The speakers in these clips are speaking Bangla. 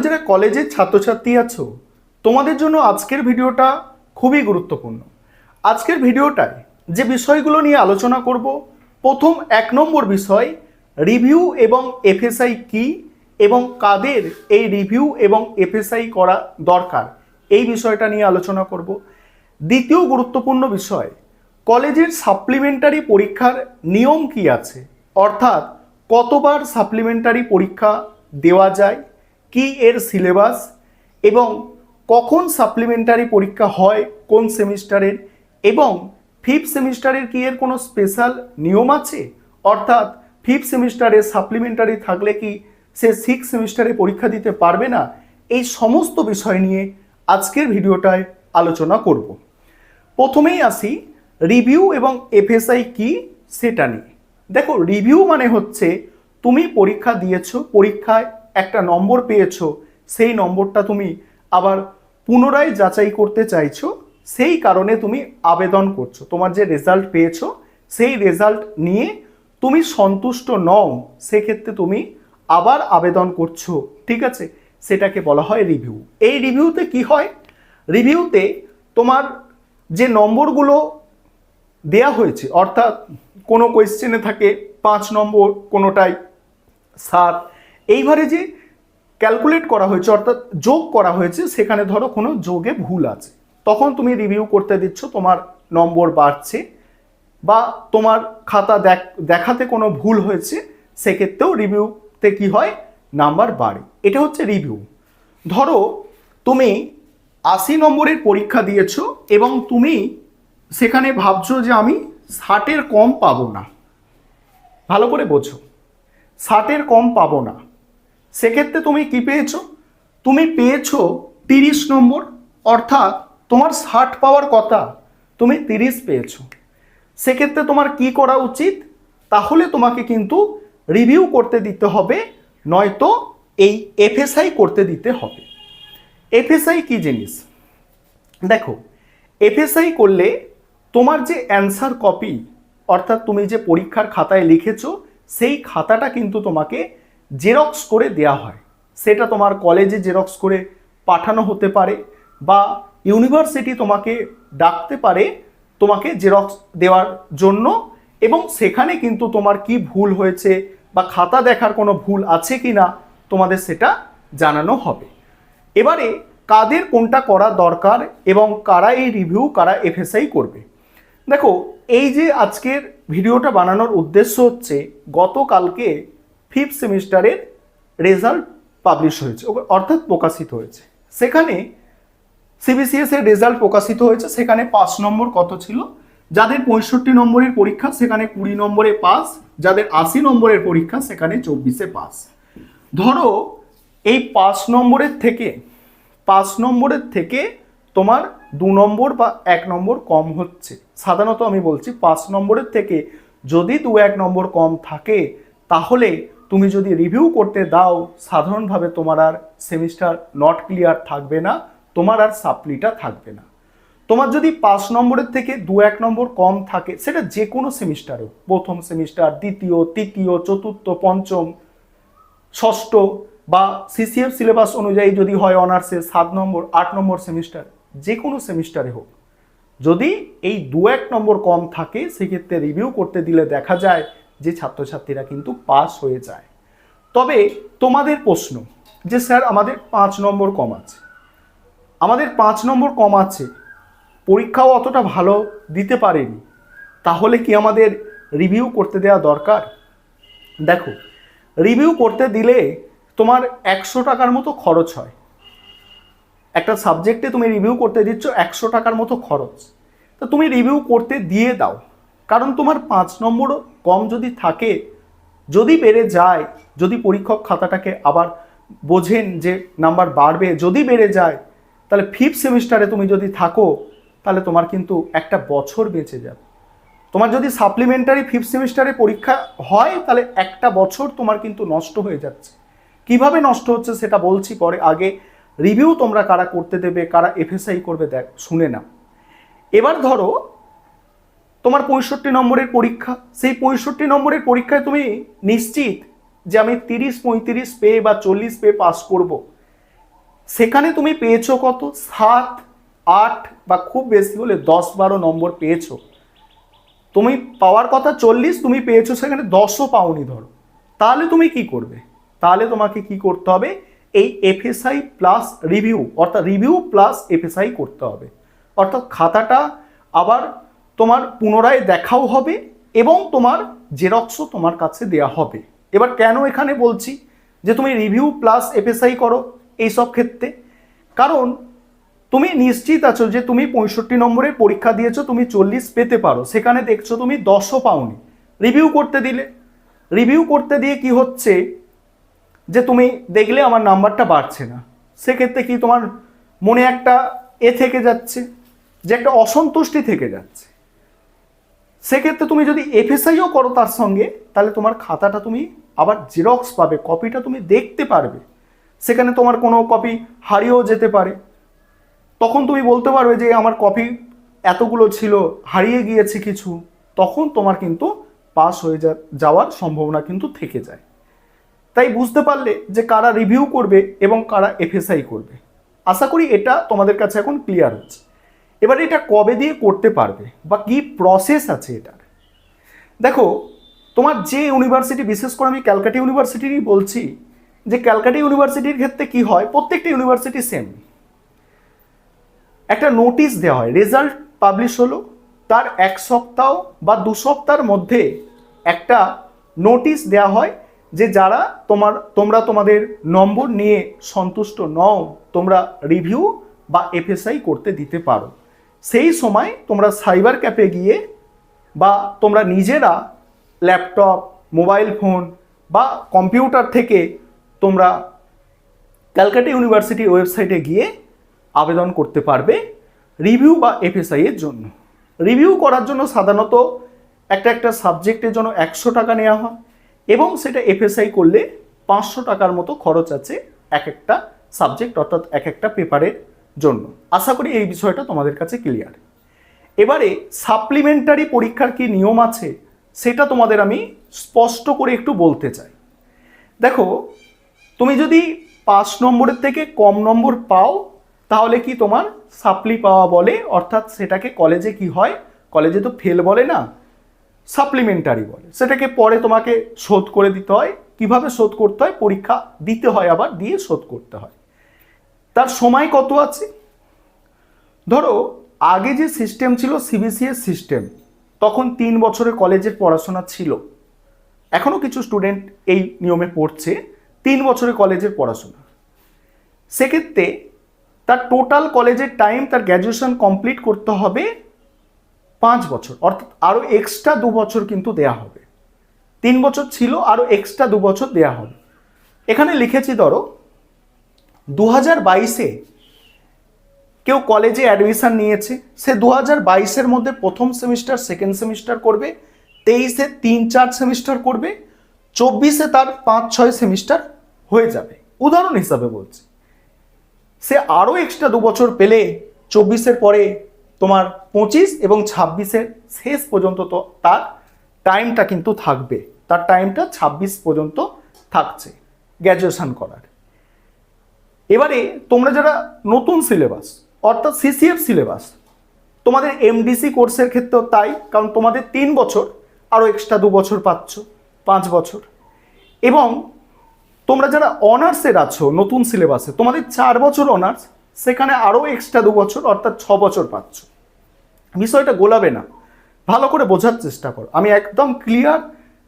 তোমরা যারা কলেজের ছাত্রছাত্রী আছো, তোমাদের জন্য আজকের ভিডিওটা খুবই গুরুত্বপূর্ণ। আজকের ভিডিওটায় যে বিষয়গুলো নিয়ে আলোচনা করব, প্রথম এক নম্বর বিষয়, রিভিউ এবং এফএসআই কি এবং কাদের এই রিভিউ এবং এফএসআই করা দরকার, এই বিষয়টা নিয়ে আলোচনা করব। দ্বিতীয় গুরুত্বপূর্ণ বিষয়, কলেজের সাপ্লিমেন্টারি পরীক্ষার নিয়ম কি আছে? অর্থাৎ কতবার সাপ্লিমেন্টারি পরীক্ষা দেওয়া যায়? কি এর সিলেবাস এবং কখন সাপ্লিমেন্টারি পরীক্ষা হয় কোন সেমিস্টারের এবং ফিফথ সেমিস্টারের কি এর কোনো স্পেশাল নিয়ম আছে? অর্থাৎ ফিফথ সেমিস্টারে সাপ্লিমেন্টারি থাকলে কি সে সিক্স সেমিস্টারে পরীক্ষা দিতে পারবে না? এই সমস্ত বিষয় নিয়ে আজকের ভিডিওটায় আলোচনা করব। প্রথমেই আসি রিভিউ এবং এফএসআই কি সেটা নিয়ে। দেখো, রিভিউ মানে হচ্ছে তুমি পরীক্ষা দিয়েছ, পরীক্ষায় একটা নম্বর পেয়েছ, সেই নম্বরটা তুমি আবার পুনরায় যাচাই করতে চাইছো, সেই কারণে তুমি আবেদন করছ। তোমার যে রেজাল্ট পেয়েছ, সেই রেজাল্ট নিয়ে তুমি সন্তুষ্ট নও, সেক্ষেত্রে তুমি আবার আবেদন করছ, ঠিক আছে? সেটাকে বলা হয় রিভিউ এই রিভিউতে কি হয়? রিভিউতে তোমার যে নম্বরগুলো দেয়া হয়েছে, অর্থাৎ কোনো কোয়েশ্চেনে থাকে পাঁচ নম্বর, কোনোটাই সাত এইবারে যে ক্যালকুলেট করা হয়েছে, অর্থাৎ যোগ করা হয়েছে, সেখানে ধরো কোনো যোগে ভুল আছে। তখন তুমি রিভিউ করতে দিচ্ছ, তোমার নম্বর বাড়ছে বা তোমার খাতা দেখ, দেখাতে কোনো ভুল হয়েছে, সেক্ষেত্রেও রিভিউতে কি হয়? নাম্বার বাড়ে। এটা হচ্ছে রিভিউ ধরো তুমি আশি নম্বরের পরীক্ষা দিয়েছ এবং তুমি সেখানে ভাবছ যে আমি ষাটের কম পাবো না। ভালো করে বোঝো। ষাটের কম পাবো না। সেক্ষেত্রে তুমি কি পেয়েছ? তুমি পেয়েছ তিরিশ নম্বর, অর্থাৎ তোমার ষাট পাওয়ার কথা তুমি তিরিশ পেয়েছ। সেক্ষেত্রে তোমার কি করা উচিত? তাহলে তোমাকে কিন্তু রিভিউ করতে দিতে হবে, নয়তো এই এফএসআই করতে দিতে হবে। এফএসআই কি জিনিস? দেখো এফএসআই করলে তোমার যে অ্যান্সার কপি অর্থাৎ তুমি যে পরীক্ষার খাতায় লিখেছো, সেই খাতাটা কিন্তু তোমাকে জেরক্স করে দেয়া হয়। সেটা তোমার কলেজে জেরক্স করে পাঠানো হতে পারে বা ইউনিভার্সিটি তোমাকে ডাকতে পারে তোমাকে জেরক্স দেওয়ার জন্য এবং সেখানে কিন্তু তোমার কি ভুল হয়েছে বা খাতা দেখার কোনো ভুল আছে কি না তোমাদের সেটা জানানো হবে। এবারে কাদের কোনটা করা দরকার এবং কারা এই রিভিউ কারা এফএসআই করবে? দেখো, এই যে আজকের ভিডিওটা বানানোর উদ্দেশ্য হচ্ছে গতকালকে ফিফথ সেমিস্টারের রেজাল্ট পাবলিশ হয়েছে অর্থাৎ প্রকাশিত হয়েছে। সেখানে সিবিসিএস এর রেজাল্ট প্রকাশিত হয়েছে, সেখানে পাঁচ নম্বর কত ছিল? যাদের পঁয়ষট্টি নম্বরের পরীক্ষা, সেখানে কুড়ি নম্বরে পাস যাদের আশি নম্বরের পরীক্ষা, সেখানে চব্বিশে পাস ধরো, এই পাঁচ নম্বরের থেকে, পাঁচ নম্বরের থেকে তোমার দু নম্বর বা এক নম্বর কম হচ্ছে। সাধারণত আমি বলছি, পাঁচ নম্বরের থেকে যদি দু এক নম্বর কম থাকে, তাহলে তুমি যদি রিভিউ করতে দাও, সাধারণভাবে তোমার আর সেমিস্টার নট ক্লিয়ার থাকবে না, তোমার আর সাপ্লিটা থাকবে না। তোমার যদি পাঁচ নম্বরের থেকে দু এক নম্বর কম থাকে, সেটা যে কোনো সেমিস্টারেও প্রথম সেমিস্টার দ্বিতীয়, তৃতীয়, চতুর্থ, পঞ্চম, ষষ্ঠ বা সিসিএফ সিলেবাস অনুযায়ী যদি হয় অনার্সের সাত নম্বর, আট নম্বর সেমিস্টার যে কোনো সেমিস্টারে হোক। যদি এই দু এক নম্বর কম থাকে, সেক্ষেত্রে রিভিউ করতে দিলে দেখা যায় যে ছাত্রছাত্রীরা কিন্তু পাস হয়ে যায়। তবে তোমাদের প্রশ্ন যে, স্যার, আমাদের পাঁচ নম্বর কম আছে। আমাদের পাঁচ নম্বর কম আছে, পরীক্ষাও অতটা ভালো দিতে পারেনি। তাহলে কি আমাদের রিভিউ করতে দেওয়া দরকার? দেখো রিভিউ করতে দিলে তোমার একশো টাকার মতো খরচ হয়। একটা সাবজেক্টে তুমি রিভিউ করতে দিচ্ছ একশো টাকার মতো খরচ। তো তুমি রিভিউ করতে দিয়ে দাও। কারণ তোমার পাঁচ নম্বরও কম যদি থাকে, যদি বেড়ে যায়, যদি পরীক্ষক খাতাটাকে আবার বোঝেন যে নাম্বার বাড়বে, যদি বেড়ে যায়, তাহলে ফিফথ সেমিস্টারে তুমি যদি থাকো, তাহলে তোমার কিন্তু একটা বছর বেঁচে যাবে। তোমার যদি সাপ্লিমেন্টারি ফিফথ সেমিস্টারে পরীক্ষা হয়, তাহলে একটা বছর তোমার কিন্তু নষ্ট হয়ে যাচ্ছে। কীভাবে নষ্ট হচ্ছে সেটা বলছি পরে। আগে রিভিউ তোমরা কারা করতে দেবে, কারা এফএসআই করবে দেখ, শুনে না এবার ধরো তোমার পঁয়ষট্টি নম্বরের পরীক্ষা, সেই পঁয়ষট্টি নম্বরের পরীক্ষায় তুমি নিশ্চিত যে আমি তিরিশ পঁয়ত্রিশ পেয়ে বা চল্লিশ পেয়ে পাস করব। সেখানে তুমি পেয়েছ কত? সাত, আট বা খুব বেশি হলে দশ বারো নম্বর পেয়েছ। তুমি পাওয়ার কথা চল্লিশ, তুমি পেয়েছ সেখানে দশও পাওনি ধরো। তাহলে তুমি কি করবে? তাহলে তোমাকে কি করতে হবে? এই এফএসআই প্লাস রিভিউ অর্থাৎ রিভিউ প্লাস এফএসআই করতে হবে। অর্থাৎ খাতাটা আবার তোমার পুনরায় দেখাও হবে এবং তোমার জেরক্সও তোমার কাছে দেয়া হবে। এবার কেন এখানে বলছি যে তুমি রিভিউ প্লাস এফএসআই করো এই সব ক্ষেত্রে? কারণ তুমি নিশ্চিত আছো যে তুমি পঁয়ষট্টি নম্বরের পরীক্ষা দিয়েছ, তুমি চল্লিশ পেতে পারো। সেখানে দেখছ তুমি দশও পাওনি। রিভিউ করতে দিলে। রিভিউ করতে দিয়ে কি হচ্ছে যে তুমি দেখলে আমার নাম্বারটা বাড়ছে না। সেক্ষেত্রে কি তোমার মনে একটা এ থেকে যাচ্ছে, যে একটা অসন্তুষ্টি থেকে যাচ্ছে? সেক্ষেত্রে তুমি যদি এফএসআইও করো তার সঙ্গে, তাহলে তোমার খাতাটা তুমি আবার জেরক্স পাবে কপিটা তুমি দেখতে পারবে। সেখানে তোমার কোনো কপি হারিয়েও যেতে পারে। তখন তুমি বলতে পারবে যে, আমার কপি এতগুলো ছিল, হারিয়ে গিয়েছে কিছু। তখন তোমার কিন্তু পাস হয়ে যাওয়ার সম্ভাবনা কিন্তু থেকে যায়। তাই বুঝতে পারলে যে কারা রিভিউ করবে এবং কারা এফএসআই করবে। আশা করি এটা তোমাদের কাছে এখন ক্লিয়ার হচ্ছে। এবার এটা কবে দিয়ে করতে পারবে? বা কি প্রসেস আছে এটার দেখো, তোমার যে ইউনিভার্সিটি বিশেষ করে আমি ক্যালকাটা ইউনিভার্সিটিরই বলছি, যে ক্যালকাটা ইউনিভার্সিটির ক্ষেত্রে কি হয়? প্রত্যেকটা ইউনিভার্সিটি সেম একটা নোটিশ দেওয়া হয় রেজাল্ট পাবলিশ হলো, তার এক সপ্তাহ বা দু সপ্তাহের মধ্যে একটা নোটিশ দেওয়া হয়, যে যারা তোমার, তোমরা তোমাদের নম্বর নিয়ে সন্তুষ্ট নও, তোমরা রিভিউ বা এফএসআই করতে দিতে পারো। সেই সময় তোমরা সাইবার ক্যাফে গিয়ে বা তোমরা নিজেরা ল্যাপটপ মোবাইল ফোন বা কম্পিউটার থেকে তোমরা ক্যালকাটা ইউনিভার্সিটির ওয়েবসাইটে গিয়ে আবেদন করতে পারবে রিভিউ বা এফএসআই এর জন্য। রিভিউ করার জন্য সাধারণত একটা একটা সাবজেক্টের জন্য একশো টাকা নেওয়া হয় এবং সেটা এফএসআই করলে পাঁচশো টাকার মতো খরচ আছে এক একটা সাবজেক্ট অর্থাৎ এক একটা পেপারের জন্য। আশা করি এই বিষয়টা তোমাদের কাছে ক্লিয়ার এবারে সাপ্লিমেন্টারি পরীক্ষার কি নিয়ম আছে, সেটা তোমাদের আমি স্পষ্ট করে একটু বলতে চাই। দেখো, তুমি যদি পাঁচ নম্বরের থেকে কম নম্বর পাও, তাহলে কি তোমার সাপ্লি পাওয়া বলে? অর্থাৎ সেটাকে কলেজে কি হয়? কলেজে তো ফেল বলে না সাপ্লিমেন্টারি বলে। সেটাকে পরে তোমাকে শোধ করে দিতে হয়। কীভাবে শোধ করতে হয়? পরীক্ষা দিতে হয় আবার, দিয়ে শোধ করতে হয়। তার সময় কত আছে? ধরো, আগে যে সিস্টেম ছিল সিবিসিএস সিস্টেম তখন তিন বছরের কলেজের পড়াশোনা ছিল। এখনও কিছু স্টুডেন্ট এই নিয়মে পড়ছে, তিন বছরের কলেজের পড়াশোনা। সেক্ষেত্রে তার টোটাল কলেজের টাইম তার গ্র্যাজুয়েশন কমপ্লিট করতে হবে পাঁচ বছর, অর্থাৎ আরও এক্সট্রা দু বছর কিন্তু দেয়া হবে। তিন বছর ছিল আরও এক্সট্রা দু বছর দেয়া হবে। এখানে লিখেছি ধরো দু হাজার বাইশে কেউ কলেজে অ্যাডমিশান নিয়েছে, সে দু হাজার বাইশের মধ্যে প্রথম সেমিস্টার সেকেন্ড সেমিস্টার করবে, তেইশে তিন চার সেমিস্টার করবে, চব্বিশে তার পাঁচ ছয় সেমিস্টার হয়ে যাবে। উদাহরণ হিসাবে বলছি। সে আরও এক্সট্রা দু বছর পেলে চব্বিশের পরে তোমার পঁচিশ এবং ছাব্বিশের শেষ পর্যন্ত তো তার টাইমটা কিন্তু থাকবে। তার টাইমটা ছাব্বিশ পর্যন্ত থাকছে। গ্র্যাজুয়েশন করার। এবারে তোমরা যারা নতুন সিলেবাস অর্থাৎ সিসিএফ সিলেবাস তোমাদের এমডিসি কোর্সের ক্ষেত্রেও তাই, কারণ তোমাদের তিন বছর, আরও এক্সট্রা দু বছর পাচ্ছ, পাঁচ বছর। এবং তোমরা যারা অনার্সের আছো, নতুন সিলেবাসে তোমাদের চার বছর অনার্স সেখানে আরও এক্সট্রা দু বছর, অর্থাৎ ছ বছর পাচ্ছ। বিষয়টা গোলাবে না। ভালো করে বোঝার চেষ্টা করো। আমি একদম ক্লিয়ার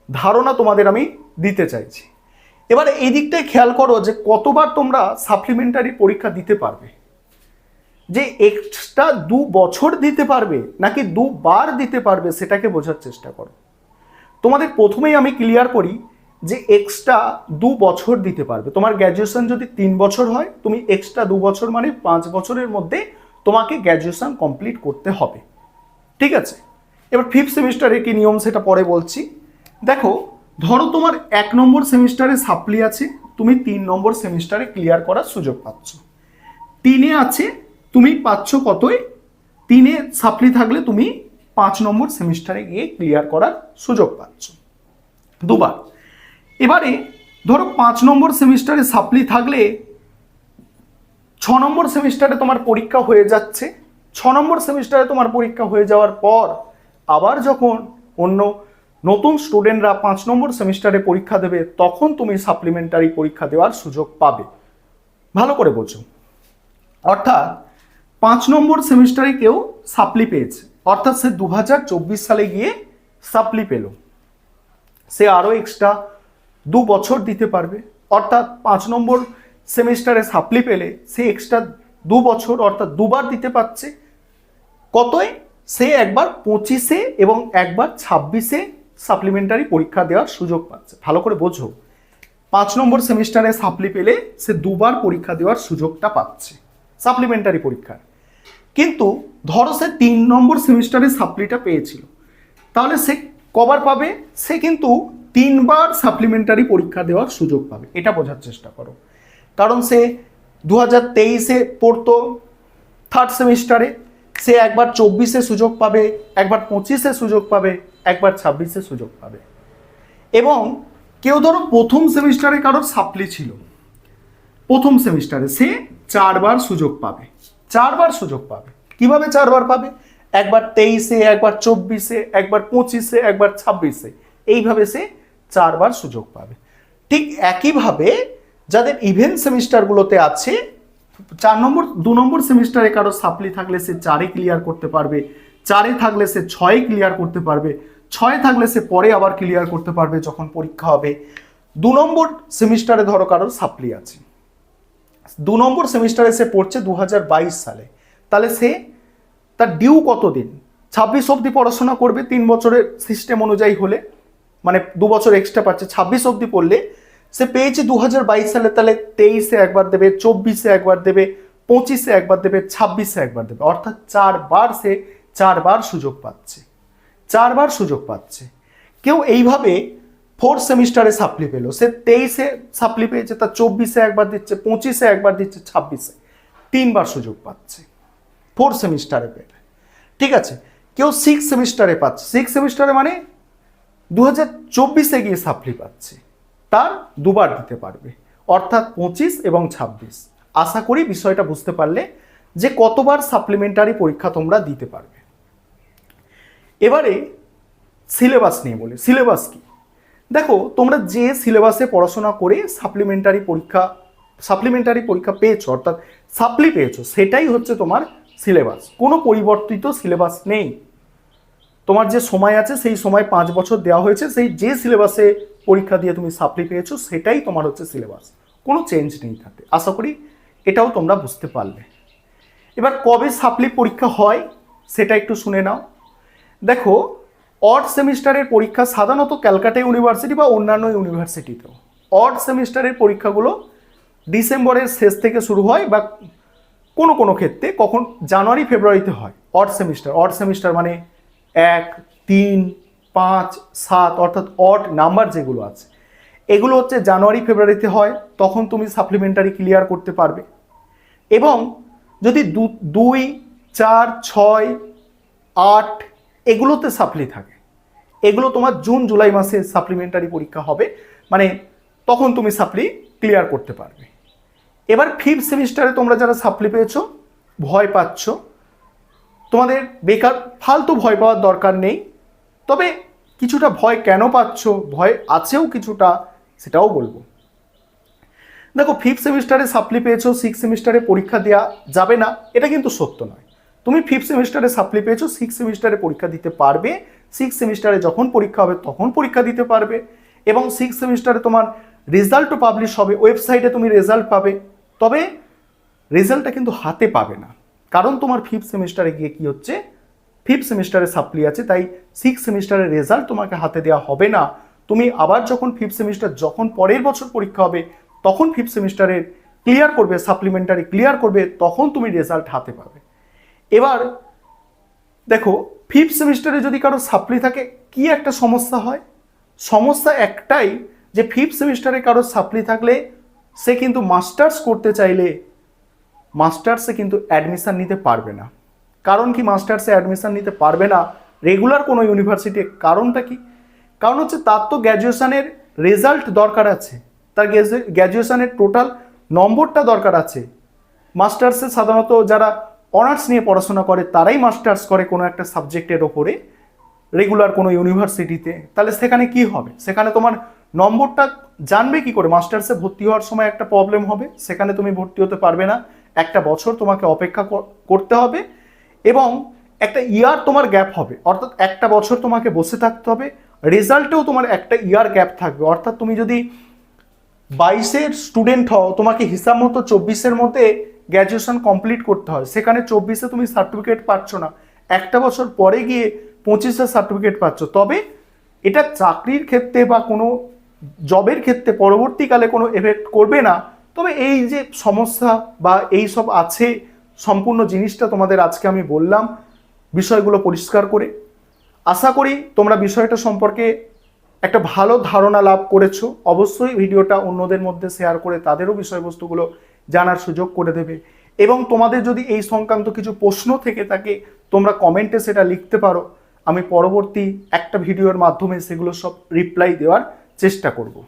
ধারণা তোমাদের আমি দিতে চাইছি। এবার এই দিকটায় খেয়াল করো যে কতবার তোমরা সাপ্লিমেন্টারি পরীক্ষা দিতে পারবে। যে এক্সট্রা দু বছর দিতে পারবে নাকি দুবার দিতে পারবে সেটাকে বোঝার চেষ্টা করো। তোমাদের প্রথমেই আমি ক্লিয়ার করি যে এক্সট্রা দু বছর দিতে পারবে। তোমার গ্র্যাজুয়েশন যদি তিন বছর হয়, তুমি এক্সট্রা দু বছর মানে পাঁচ বছরের মধ্যে তোমাকে গ্র্যাজুয়েশন কমপ্লিট করতে হবে। ঠিক আছে? এবার ফিফথ সেমিস্টারে কি নিয়ম সেটা পরে বলছি। দেখো ধরো তোমার এক নম্বর সেমিস্টারে সাপ্লি আছে, তুমি তিন নম্বর সেমিস্টারে ক্লিয়ার করার সুযোগ পাচ্ছ। তিনে আছে, তুমি পাচ্ছ কতই? তিনে সাপ্লি থাকলে তুমি পাঁচ নম্বর সেমিস্টারে গিয়ে ক্লিয়ার করার সুযোগ পাচ্ছ। দুবার। এবারে ধরো পাঁচ নম্বর সেমিস্টারে সাপ্লি থাকলে ছ নম্বর সেমিস্টারে তোমার পরীক্ষা হয়ে যাচ্ছে, ছ নম্বর সেমিস্টারে তোমার পরীক্ষা হয়ে যাওয়ার পর আবার যখন অন্য নতুন স্টুডেন্টরা পাঁচ নম্বর সেমিস্টারে পরীক্ষা দেবে, তখন তুমি সাপ্লিমেন্টারি পরীক্ষা দেওয়ার সুযোগ পাবে। ভালো করে বোঝো। অর্থাৎ পাঁচ নম্বর সেমিস্টারে কেউ সাপ্লি পেয়েছে। অর্থাৎ সে দু হাজার চব্বিশ সালে গিয়ে সাপ্লি পেল। সে আরও এক্সট্রা দু বছর দিতে পারবে। অর্থাৎ পাঁচ নম্বর সেমিস্টারে সাপ্লি পেলে সে এক্সট্রা দু বছর, অর্থাৎ দুবার দিতে পারছে। কতই? সে একবার পঁচিশে এবং একবার ছাব্বিশে সাপ্লিমেন্টারি পরীক্ষা দেওয়ার সুযোগ পাচ্ছে। ভালো করে বোঝো। পাঁচ নম্বর সেমিস্টারে সাপ্লি পেলে সে দুবার পরীক্ষা দেওয়ার সুযোগটা পাচ্ছে। সাপ্লিমেন্টারি পরীক্ষার। কিন্তু ধরো সে তিন নম্বর সেমিস্টারে সাপ্লিটা পেয়েছিল। তাহলে সে কবার পাবে? সে কিন্তু তিনবার সাপ্লিমেন্টারি পরীক্ষা দেওয়ার সুযোগ পাবে। এটা বোঝার চেষ্টা করো। কারণ সে দু হাজার তেইশে পড়তো থার্ড সেমিস্টারে সে একবার চব্বিশে সুযোগ পাবে, একবার পঁচিশে সুযোগ পাবে। একবার ছাব্বিশে সুযোগ পাবে। এবং কেউ ধরো প্রথম সেমিস্টারে কারোর সাপ্লি ছিল। প্রথম সেমিস্টারে সে চারবার সুযোগ পাবে। চারবার সুযোগ পাবে। কীভাবে চারবার পাবে? একবার তেইশে, একবার চব্বিশে, একবার পঁচিশে, একবার ছাব্বিশে। এইভাবে সে চারবার সুযোগ পাবে। ঠিক একইভাবে যাদের ইভেন্ট সেমিস্টারগুলোতে আছে, চার নম্বর, দু নম্বর সেমিস্টারে কারও সাপ্লি থাকলে সে চারে ক্লিয়ার করতে পারবে, চারে থাকলে সে ছয়ে ক্লিয়ার করতে পারবে। ছয়ে থাকলে সে পরে আবার ক্লিয়ার করতে পারবে যখন পরীক্ষা হবে। দু নম্বর সেমিস্টারে ধরো কারোর সাপ্লি আছে। দু নম্বর সেমিস্টারে সে পড়ছে দু হাজার বাইশ সালে। তাহলে সে তার ডিউ কত দিন ছাব্বিশ অবধি পড়াশোনা করবে, তিন বছরের সিস্টেম অনুযায়ী হলে মানে দু বছর এক্সট্রা পাচ্ছে। ছাব্বিশ অবধি পড়লে সে পেয়েছে দু হাজার বাইশ সালে, তাহলে তেইশে একবার দেবে, চব্বিশে একবার দেবে, পঁচিশে একবার দেবে, ছাব্বিশে একবার দেবে। অর্থাৎ চারবার সে চারবার সুযোগ পাচ্ছে। চারবার সুযোগ পাচ্ছে। কেউ এইভাবে ফোর্থ সেমিস্টারে সাপ্লি পেল। সে তেইশে সাপ্লি পেয়েছে তার চব্বিশে একবার দিচ্ছে, পঁচিশে একবার দিচ্ছে, ছাব্বিশে। তিনবার সুযোগ পাচ্ছে। ফোর্থ সেমিস্টারে পেলে। ঠিক আছে? কেউ সিক্স সেমিস্টারে পাচ্ছে। সিক্স সেমিস্টারে মানে দু হাজার চব্বিশে গিয়ে সাপ্লি পাচ্ছে। তার দুবার দিতে পারবে। অর্থাৎ পঁচিশ এবং ছাব্বিশ। আশা করি বিষয়টা বুঝতে পারলে যে কতবার সাপ্লিমেন্টারি পরীক্ষা তোমরা দিতে পারবে। এবারে সিলেবাস নিয়ে বলি। সিলেবাস কি? দেখো, তোমরা যে সিলেবাসে পড়াশোনা করে সাপ্লিমেন্টারি পরীক্ষা সাপ্লিমেন্টারি পরীক্ষা পেয়েছ, অর্থাৎ সাপ্লি পেয়েছ, সেটাই হচ্ছে তোমার সিলেবাস কোনো পরিবর্তিত সিলেবাস নেই। তোমার যে সময় আছে, সেই সময় পাঁচ বছর দেওয়া হয়েছে, সেই যে সিলেবাসে পরীক্ষা দিয়ে তুমি সাপ্লি পেয়েছ, সেটাই তোমার হচ্ছে সিলেবাস কোনো চেঞ্জ নেই তাতে। আশা করি এটাও তোমরা বুঝতে পারলে। এবার কবে সাপ্লি পরীক্ষা হয়, সেটা একটু শুনে নাও। দেখো অড সেমিস্টারের পরীক্ষা সাধারণত ক্যালকাটা ইউনিভার্সিটি বা অন্যান্য ইউনিভার্সিটিতেও। অড সেমিস্টারের পরীক্ষাগুলো ডিসেম্বরের শেষ থেকে শুরু হয় বা কোনো কোনো ক্ষেত্রে, কখন জানুয়ারি, ফেব্রুয়ারিতে হয় অড সেমিস্টার। অড সেমিস্টার মানে এক, তিন, পাঁচ, সাত, অর্থাৎ অড নাম্বার যেগুলো আছে। এগুলো হচ্ছে জানুয়ারি, ফেব্রুয়ারিতে হয়, তখন তুমি সাপ্লিমেন্টারি ক্লিয়ার করতে পারবে। এবং যদি দুই, চার, ছয়, আট এগুলোতে সাপ্লি থাকে। এগুলো তোমার জুন, জুলাই মাসে সাপ্লিমেন্টারি পরীক্ষা হবে। মানে তখন তুমি সাপ্লি ক্লিয়ার করতে পারবে। এবার ফিফথ সেমিস্টারে তোমরা যারা সাপ্লি পেয়েছ, ভয় পাচ্ছ। তোমাদের বেকার, ফালতু ভয় পাওয়ার দরকার নেই। তবে কিছুটা ভয় কেন পাচ্ছ? ভয় আছেও কিছুটা, সেটাও বলব। দেখো ফিফথ সেমিস্টারে সাপ্লি পেয়েছ সিক্স সেমিস্টারে পরীক্ষা দেওয়া যাবে না। এটা কিন্তু সত্য নয়। তুমি ফিফথ সেমিস্টারে সাপ্লি পেয়েছ সিক্স সেমিস্টারে পরীক্ষা দিতে পারবে। সিক্স সেমিস্টারে যখন পরীক্ষা হবে, তখন পরীক্ষা দিতে পারবে। এবং সিক্স সেমিস্টারে তোমার রেজাল্টও পাবলিশ হবে ওয়েবসাইটে তুমি রেজাল্ট পাবে। তবে রেজাল্টটা কিন্তু হাতে পাবে না। কারণ তোমার ফিফথ সেমিস্টারে গিয়ে কি হচ্ছে? ফিফথ সেমিস্টারে সাপ্লি আছে, তাই সিক্স সেমিস্টারের রেজাল্ট তোমাকে হাতে দেওয়া হবে না। তুমি আবার যখন ফিফথ সেমিস্টার যখন পরের বছর পরীক্ষা হবে, তখন ফিফথ সেমিস্টারের ক্লিয়ার করবে সাপ্লিমেন্টারি ক্লিয়ার করবে, তখন তুমি রেজাল্ট হাতে পাবে। এবার দেখো ফিফথ সেমিস্টারে যদি কারও সাপ্লি থাকে, কি একটা সমস্যা হয়? সমস্যা একটাই যে ফিফথ সেমিস্টারে কারও সাপ্লি থাকলে সে কিন্তু মাস্টার্স করতে চাইলে মাস্টার্সে কিন্তু অ্যাডমিশান নিতে পারবে না। কারণ কি মাস্টার্সে অ্যাডমিশান নিতে পারবে না? রেগুলার কোনো ইউনিভার্সিটি কারণটা কি? কারণ হচ্ছে তার তো গ্র্যাজুয়েশানের রেজাল্ট দরকার আছে। তার গ্র্যাজুয়েশানের টোটাল নম্বরটা দরকার আছে। মাস্টার্সে সাধারণত যারা অনার্স নিয়ে পড়াশোনা করে, তারাই মাস্টার্স করে কোনো একটা সাবজেক্টের ওপরে, রেগুলার কোনো ইউনিভার্সিটিতে, তাহলে সেখানে কি হবে? সেখানে তোমার নম্বরটা জানবে কি করে? মাস্টার্সে ভর্তি হওয়ার সময় একটা প্রবলেম হবে, সেখানে তুমি ভর্তি হতে পারবে না। একটা বছর তোমাকে অপেক্ষা করতে হবে এবং একটা ইয়ার তোমার গ্যাপ হবে। অর্থাৎ একটা বছর তোমাকে বসে থাকতে হবে রেজাল্টেও তোমার একটা ইয়ার গ্যাপ থাকবে। অর্থাৎ তুমি যদি বাইশের স্টুডেন্ট হও, তোমাকে হিসাব মতো চব্বিশের মধ্যে গ্র্যাজুয়েশন কমপ্লিট করতে হয়। সেখানে চব্বিশে তুমি সার্টিফিকেট পাচ্ছ না। একটা বছর পরে গিয়ে পঁচিশে সার্টিফিকেট পাচ্ছ। তবে এটা চাকরির ক্ষেত্রে বা কোনো জবের ক্ষেত্রে পরবর্তীকালে কোনো এফেক্ট করবে না। তবে এই যে সমস্যা বা এই সব আছে, সম্পূর্ণ জিনিসটা তোমাদের আজকে আমি বললাম, বিষয়গুলো পরিষ্কার করে। আশা করি তোমরা বিষয়টা সম্পর্কে একটা ভালো ধারণা লাভ করেছ। অবশ্যই ভিডিওটা অন্যদের মধ্যে শেয়ার করে তাদেরও বিষয়বস্তুগুলো জানার সুযোগ করে দেবে। এবং তোমাদের যদি এই সংক্রান্ত কিছু প্রশ্ন থেকে থাকে, তোমরা কমেন্টে সেটা লিখতে পারো। আমি পরবর্তী একটা ভিডিওর মাধ্যমে সেগুলো সব রিপ্লাই দেওয়ার চেষ্টা করব।